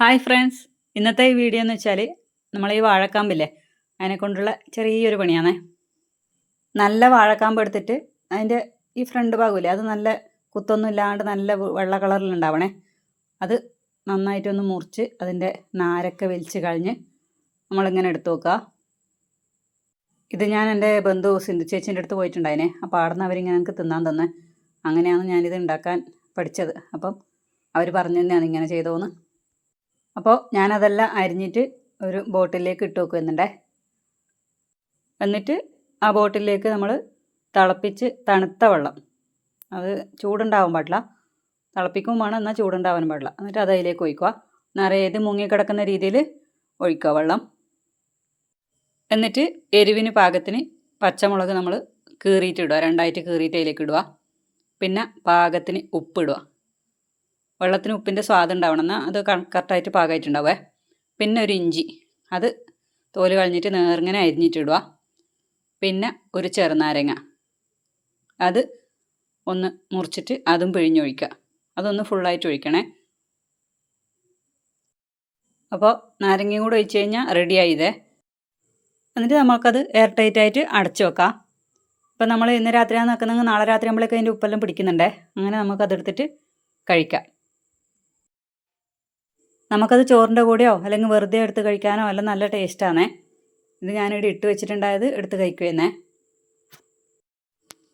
Hi friends ഇന്നത്തെ ഈ video എന്ന് വെച്ചാൽ നമ്മൾ ഈ വാഴക്കാമ്പില്ലേ? അതിനെ കൊണ്ടുള്ള ചെറിയൊരു പണിയാണേ. നല്ല വാഴക്കാമ്പ് എടുത്തിട്ട് അതിന്റെ ഈ ഫ്രണ്ട് ഭാഗമില്ലേ? അത് നല്ല കുത്തൊന്നും ഇല്ലാണ്ട് നല്ല വെള്ള കളറിലുണ്ടാവണേ അത് നന്നായിട്ടൊന്ന് മുറിച്ച് അതിന്റെ നാരൊക്കെ വലിച്ച് കളഞ്ഞ് നമ്മളിങ്ങനെ എടുത്തു വെക്കുക ഇത് ഞാൻ എന്റെ ബന്ധു സിന്ധു ചേച്ചീന്റെ അടുത്ത് പോയിട്ടുണ്ടായിനെ. അപ്പോൾ അവിടെ നിന്ന് അവരിങ്ങനെ എനിക്ക് തിന്നാൻ തന്നെ. അങ്ങനെയാണ് ഞാനിത് ഉണ്ടാക്കാൻ പഠിച്ചത്. അപ്പം അവർ പറഞ്ഞു തന്നെയാണ് ഇങ്ങനെ ചെയ്തോന്ന്. അപ്പോൾ ഞാനതെല്ലാം അരിഞ്ഞിട്ട് ഒരു ബോട്ടിലേക്ക് ഇട്ട് വെക്കുന്നുണ്ടേ. എന്നിട്ട് ആ ബോട്ടിലേക്ക് നമ്മൾ തിളപ്പിച്ച് തണുത്ത വെള്ളം അത് ചൂടുണ്ടാവാൻ പാടില്ല. തിളപ്പിക്കും വേണം എന്നാൽ ചൂടുണ്ടാവാൻ പാടില്ല. എന്നിട്ട് അത് അതിലേക്ക് ഒഴിക്കുക. നിറയെ ഇത് മുങ്ങിക്കിടക്കുന്ന രീതിയിൽ ഒഴിക്കുക വെള്ളം. എന്നിട്ട് എരിവിന് പാകത്തിന് പച്ചമുളക് നമ്മൾ കീറിയിട്ടിടുക രണ്ടായിട്ട് കീറിയിട്ട് അതിലേക്ക് ഇടുക. പിന്നെ പാകത്തിന് ഉപ്പിടുക വെള്ളത്തിന് ഉപ്പിന്റെ സ്വാദം എന്നാൽ അത് കറക്റ്റായിട്ട് പാകമായിട്ടുണ്ടാവേ പിന്നെ ഒരു ഇഞ്ചി. അത് തോൽ കളഞ്ഞിട്ട് നേർങ്ങനെ അരിഞ്ഞിട്ടിടുക. പിന്നെ ഒരു ചെറുനാരങ്ങ. അത് ഒന്ന് മുറിച്ചിട്ട് അതും പിഴിഞ്ഞൊഴിക്കുക. അതൊന്ന് ഫുള്ളായിട്ട് ഒഴിക്കണേ. അപ്പോൾ നാരങ്ങയും കൂടെ ഒഴിച്ച് കഴിഞ്ഞാൽ റെഡിയായിതേ എന്നിട്ട് നമുക്കത് എയർ ടൈറ്റ് ആയിട്ട് അടച്ചു വെക്കാം. ഇപ്പം നമ്മൾ ഇന്ന് രാത്രിയാണ് നിൽക്കുന്നെങ്കിൽ നാളെ രാത്രി നമ്മളൊക്കെ അതിന്റെ ഉപ്പെല്ലാം പിടിക്കുന്നുണ്ടേ? അങ്ങനെ നമുക്കതെടുത്തിട്ട് കഴിക്കാം. നമുക്കത് ചോറിന്റെ കൂടെയോ അല്ലെങ്കിൽ വെറുതെ എടുത്ത് കഴിക്കാനോ അല്ല നല്ല ടേസ്റ്റാണേ. ഇത് ഞാനിവിടെ ഇട്ട് വെച്ചിട്ടുണ്ടായത് എടുത്ത് കഴിക്കുമെന്നേ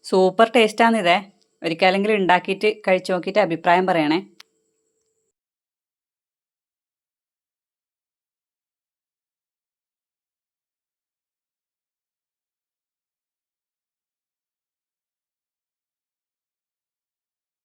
സൂപ്പർ ടേസ്റ്റാണിതേ. ഒരിക്കലെങ്കിലും ഉണ്ടാക്കിയിട്ട് കഴിച്ചു നോക്കിയിട്ട് അഭിപ്രായം പറയണേ.